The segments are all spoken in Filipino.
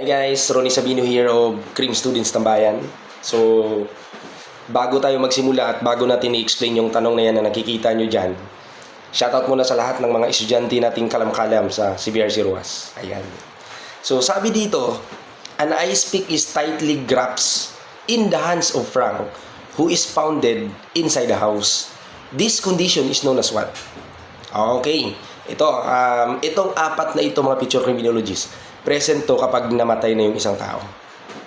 Hi guys, Ronnie Sabino here of Cream Students Tambayan. So, bago tayo magsimula at bago natin i-explain yung tanong na yan na nakikita nyo dyan, shoutout muna sa lahat ng mga estudyante nating kalam-kalam sa CBRC Ruas. Ayan. So, sabi dito, an ice pick is tightly grasps in the hands of Frank, who is pounded inside the house. This condition is known as what? Okay. Ito, um, itong apat na ito mga picture criminologists, present to kapag namatay na yung isang tao.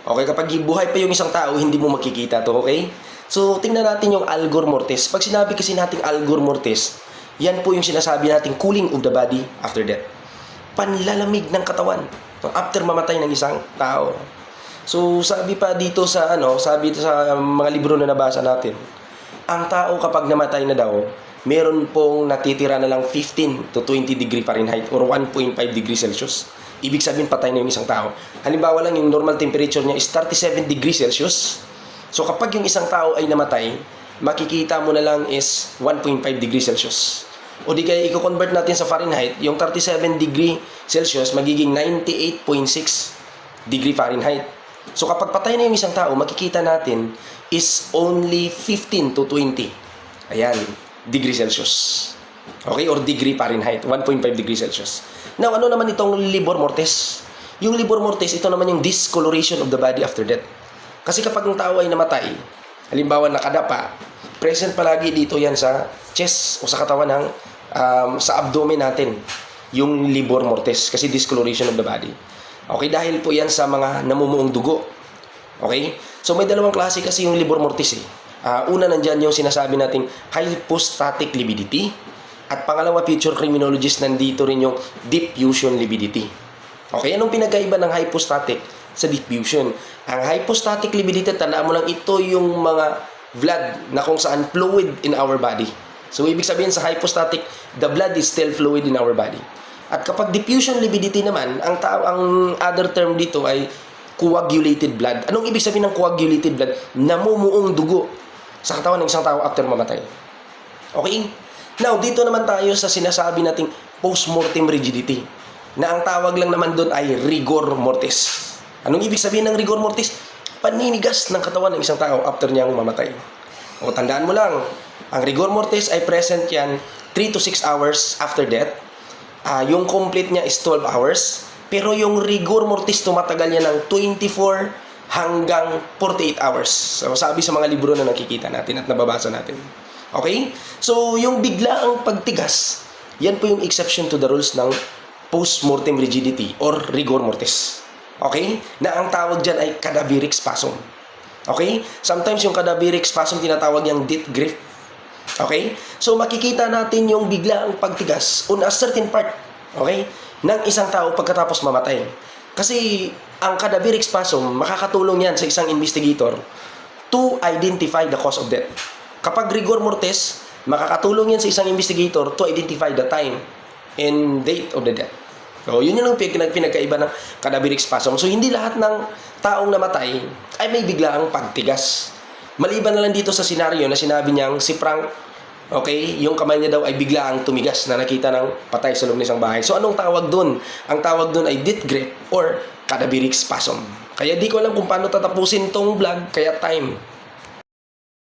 Okay, kapag buhay pa yung isang tao, hindi mo makikita to, okay? So, tingnan natin yung algor mortis. Pag sinabi kasi natin algor mortis, yan po yung sinasabi nating cooling of the body after death. Panlalamig ng katawan after mamatay ng isang tao. So, sabi pa dito sa ano, sabi sa mga libro na nabasa natin, ang tao kapag namatay na daw, meron pong natitira na lang 15 to 20 degree Fahrenheit or 1.5 degree Celsius. Ibig sabihin patay na yung isang tao. Halimbawa lang yung normal temperature niya is 37 degree Celsius. So kapag yung isang tao ay namatay, makikita mo na lang is 1.5 degree Celsius. O di kaya i-convert natin sa Fahrenheit, yung 37 degree Celsius magiging 98.6 degree Fahrenheit. So kapag patay na yung isang tao, makikita natin is only 15 to 20. Ayan, degree Celsius. Okay, or degree Fahrenheit, 1.5 degree Celsius. Now, ano naman itong libor mortis? Yung libor mortis, ito naman yung discoloration of the body after death. Kasi kapag ang tao ay namatay, halimbawa nakadapa, present palagi dito yan sa chest o sa katawan ng um, sa abdomen natin yung libor mortis kasi discoloration of the body. Okay, dahil po yan sa mga namumuong dugo. Okay? So may dalawang klase kasi yung libor mortis eh. Ah, una nandyan yung sinasabi nating hypostatic libidity at pangalawa future criminologist nandito rin yung diffusion libidity. Okay, anong pinagkaiba ng hypostatic sa diffusion? Ang hypostatic libidity, tandaan mo lang ito yung mga blood na kung saan fluid in our body. So, ibig sabihin sa hypostatic, the blood is still fluid in our body. At kapag diffusion libidity naman, ang tao ang other term dito ay coagulated blood. Anong ibig sabihin ng coagulated blood? Namumuong dugo sa katawan ng isang tao after mamatay. Okay? Now, dito naman tayo sa sinasabi nating post-mortem rigidity na ang tawag lang naman doon ay rigor mortis. Anong ibig sabihin ng rigor mortis? Paninigas ng katawan ng isang tao after niyang mamatay. O tandaan mo lang, ang rigor mortis ay present yan 3 to 6 hours after death. Ah, yung complete niya is 12 hours. Pero yung rigor mortis tumatagal yan ng 24 hanggang 48 hours. So, sabi sa mga libro na nakikita natin at nababasa natin. Okay? So, yung biglaang pagtigas, yan po yung exception to the rules ng post-mortem rigidity or rigor mortis. Okay? Na ang tawag dyan ay cadaveric spasm. Okay? Sometimes yung cadaveric spasm tinatawag yung death grip. Okay? So makikita natin yung biglaang pagtigas on a certain part, okay, ng isang tao pagkatapos mamatay. Kasi ang cadaveric spasm, makakatulong yan sa isang investigator to identify the cause of death. Kapag rigor mortis, makakatulong yan sa isang investigator to identify the time and date of the death. So, yun yung pinag pinagkaiba ng cadaveric spasm. So, hindi lahat ng taong namatay ay may biglaang pagtigas. Maliban na lang dito sa senaryo na sinabi niyang si Frank, okay, yung kamay niya daw ay biglaang tumigas na nakita ng patay sa loob ng isang bahay. So, anong tawag dun? Ang tawag dun ay death grip or cadaveric spasm. Kaya di ko alam kung paano tatapusin tong vlog, kaya time.